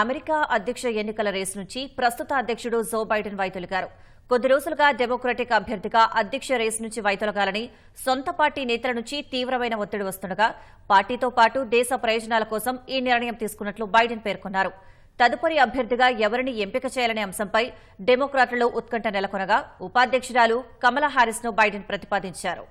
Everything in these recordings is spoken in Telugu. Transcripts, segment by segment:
అమెరికా అధ్యక్ష ఎన్నికల రేసు నుంచి ప్రస్తుత అధ్యక్షుడు జో బైడెన్ వైదొలిగారు. కొద్ది రోజులుగా డెమోక్రటిక్ అభ్యర్థిగా అధ్యక్ష రేసు నుంచి వైదొలగాలని సొంత పార్టీ నేతల నుంచి తీవ్రమైన ఒత్తిడి వస్తుండగా పార్టీతో పాటు దేశ ప్రయోజనాల కోసం ఈ నిర్ణయం తీసుకున్నట్లు బైడెన్ పేర్కొన్నారు. తదుపరి అభ్యర్థిగా ఎవరిని ఎంపిక చేయాలనే అంశంపై డెమోక్రాట్లలో ఉత్కంఠ నెలకొనగా ఉపాధ్యక్షురాలు కమలా హారిస్ను బైడెన్ ప్రతిపాదించారు.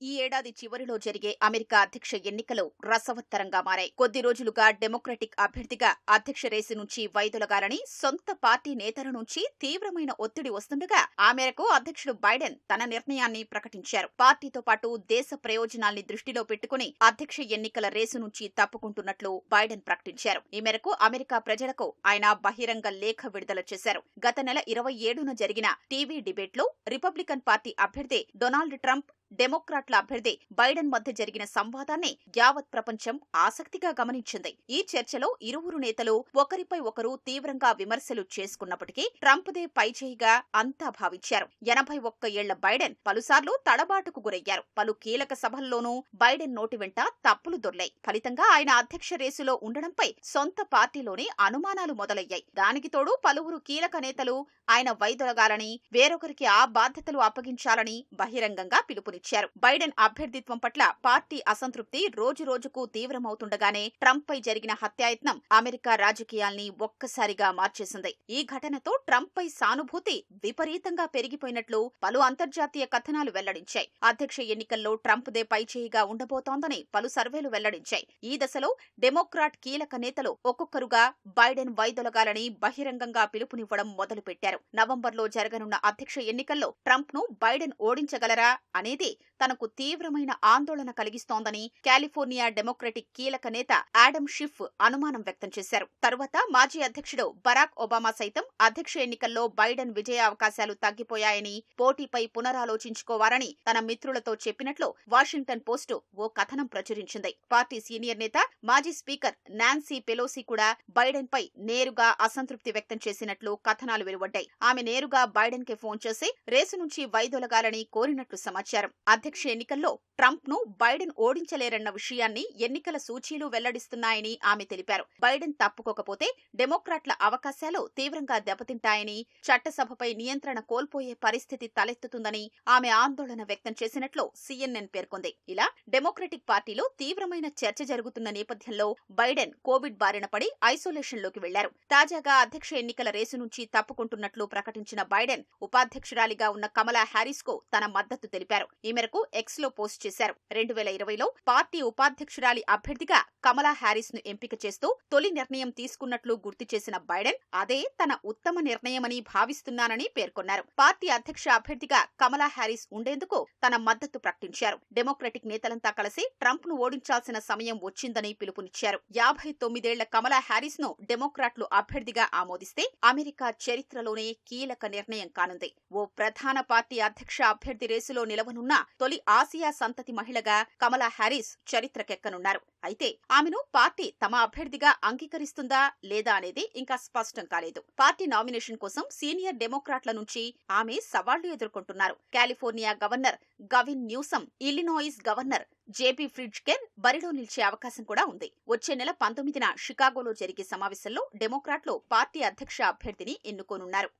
ఈ ఏడాది చివరిలో జరిగే అమెరికా అధ్యక్ష ఎన్నికలు రసవత్తరంగా మారాయి. కొద్ది రోజులుగా డెమోక్రటిక్ అభ్యర్థిగా అధ్యక్ష రేసు నుంచి వైదొలగాలని సొంత పార్టీ నేతల నుంచి తీవ్రమైన ఒత్తిడి వస్తుండగా ఆ మేరకు అధ్యక్షుడు బైడెన్ తన నిర్ణయాన్ని ప్రకటించారు. పార్టీతో పాటు దేశ ప్రయోజనాల్ని దృష్టిలో పెట్టుకుని అధ్యక్ష ఎన్నికల రేసు నుంచి తప్పుకుంటున్నట్లు బైడెన్ ప్రకటించారు. ఈ మేరకు అమెరికా ప్రజలకు ఆయన బహిరంగ లేఖ విడుదల చేశారు. గత నెల ఇరవై ఏడున జరిగిన టీవీ డిబేట్లో రిపబ్లికన్ పార్టీ అభ్యర్థి డొనాల్డ్ ట్రంప్ డెమోక్రాట్ల అభ్యర్థి బైడెన్ మధ్య జరిగిన సంవాదాన్ని యావత్ ప్రపంచం ఆసక్తిగా గమనించింది. ఈ చర్చలో ఇరువురు నేతలు ఒకరిపై ఒకరు తీవ్రంగా విమర్శలు చేసుకున్నప్పటికీ ట్రంప్దే పైచేయిగా అంతా భావించారు. ఎనభై ఒక్క ఏళ్ళ బైడెన్ పలుసార్లు తడబాటుకు గురయ్యారు. పలు కీలక సభల్లోనూ బైడెన్ నోటి వెంట తప్పులు దొర్లాయి. ఫలితంగా ఆయన అధ్యక్ష రేసులో ఉండడంపై సొంత పార్టీలోనే అనుమానాలు మొదలయ్యాయి. దానికి తోడు పలువురు కీలక నేతలు ఆయన వైదొలగాలని వేరొకరికి ఆ బాధ్యతలు అప్పగించాలని బహిరంగంగా పిలుపునిచ్చారు. బైడెన్ అభ్యర్థిత్వం పట్ల పార్టీ అసంతృప్తి రోజు రోజుకు తీవ్రమవుతుండగానే ట్రంప్ పై జరిగిన హత్యాయత్నం అమెరికా రాజకీయాల్ని ఒక్కసారిగా మార్చేసింది. ఈ ఘటనతో ట్రంప్ పై సానుభూతి విపరీతంగా పెరిగిపోయినట్లు పలు అంతర్జాతీయ కథనాలు వెల్లడించాయి. అధ్యక్ష ఎన్నికల్లో ట్రంప్ దే పైచేయిగా ఉండబోతోందని పలు సర్వేలు వెల్లడించాయి. ఈ దశలో డెమోక్రాట్ కీలక నేతలు ఒక్కొక్కరుగా బైడెన్ వైదొలగాలని బహిరంగంగా పిలుపునివ్వడం మొదలుపెట్టారు. నవంబర్లో జరగనున్న అధ్యక్ష ఎన్నికల్లో ట్రంప్ను బైడెన్ ఓడించగలరా అనేది తనకు తీవ్రమైన ఆందోళన కలిగిస్తోందని కాలిఫోర్నియా డెమోక్రటిక్ కీలక నేత ఆడమ్ షిఫ్ అనుమానం వ్యక్తం చేశారు. తరువాత మాజీ అధ్యక్షుడు బరాక్ ఒబామా సైతం అధ్యక్ష ఎన్నికల్లో బైడెన్ విజయ అవకాశాలు తగ్గిపోయాయని పోటీపై పునరాలోచించుకోవాలని తన మిత్రులతో చెప్పినట్లు వాషింగ్టన్ పోస్టు ఓ కథనం ప్రచురించింది. పార్టీ సీనియర్ నేత మాజీ స్పీకర్ నాన్సీ పెలోసి కూడా బైడెన్ పై నేరుగా అసంతృప్తి వ్యక్తం చేసినట్లు కథనాలు వెలువడ్డాయి. ఆమె నేరుగా బైడెన్కి ఫోన్ చేసి రేసు నుంచి వైదొలగాలని కోరినట్లు సమాచారం. అధ్యక్ష ఎన్నికల్లో ట్రంప్ను బైడెన్ ఓడించలేరన్న విషయాన్ని ఎన్నికల సూచీలు వెల్లడిస్తున్నాయని ఆమె తెలిపారు. బైడెన్ తప్పుకోకపోతే డెమోక్రాట్ల అవకాశాలు తీవ్రంగా దెబ్బతింటాయని చట్టసభపై నియంత్రణ కోల్పోయే పరిస్థితి తలెత్తుతుందని ఆమె ఆందోళన వ్యక్తం చేసినట్లు సీఎన్ఎన్ పేర్కొంది. ఇలా డెమోక్రటిక్ పార్టీలో తీవ్రమైన చర్చ జరుగుతున్న నేపథ్యంలో బైడెన్ కోవిడ్ బారిన పడి ఐసోలేషన్లోకి వెళ్ళారు. తాజాగా అధ్యక్ష ఎన్నికల రేసు నుంచి తప్పుకుంటున్నట్లు ప్రకటించిన బైడెన్ ఉపాధ్యక్షురాలిగా ఉన్న కమలా హ్యారిస్కు తన మద్దతు తెలిపారు. ఈ మేరకు ఎక్స్లో పోస్ట్ చేశారు. రెండు వేల ఇరవైలో పార్టీ ఉపాధ్యక్షురాలి అభ్యర్థిగా కమలా హ్యారిస్ను ఎంపిక చేస్తూ తొలి నిర్ణయం తీసుకున్నట్లు గుర్తు చేసిన బైడెన్ అదే తన ఉత్తమ నిర్ణయమని భావిస్తున్నానని పేర్కొన్నారు. పార్టీ అధ్యక్ష అభ్యర్థిగా కమలా హ్యారిస్ ఉండేందుకు తన మద్దతు ప్రకటించారు. డెమోక్రటిక్ నేతలంతా కలిసి ట్రంప్ను ఓడించాల్సిన సమయం వచ్చిందని పిలుపునిచ్చారు. యాభై తొమ్మిదేళ్ళ కమలా హ్యారిస్ను డెమోక్రాట్లు అభ్యర్థిగా ఆమోదిస్తే అమెరికా చరిత్రలోనే కీలక నిర్ణయం కానుంది. ఓ ప్రధాన పార్టీ అధ్యక్ష అభ్యర్థి రేసులో నిలవనున్న తొలి ఆసియా సంతతి మహిళగా కమలా హ్యారిస్ చరిత్రకెక్కనున్నారు. అయితే ఆమెను పార్టీ తమ అభ్యర్థిగా అంగీకరిస్తుందా లేదా అనేది ఇంకా స్పష్టం కాలేదు. పార్టీ నామినేషన్ కోసం సీనియర్ డెమోక్రాట్ల నుంచి ఆమె సవాళ్ళు ఎదుర్కొంటున్నారు. California governor Gavin Newsom Illinois governor JB Pritzker బరిలో నిలిచే అవకాశం కూడా ఉంది. వచ్చే నెల పంతొమ్మిదిన షికాగోలో జరిగే సమావేశంలో డెమోక్రాట్లు పార్టీ అధ్యక్ష అభ్యర్థిని ఎన్నుకోనున్నారు.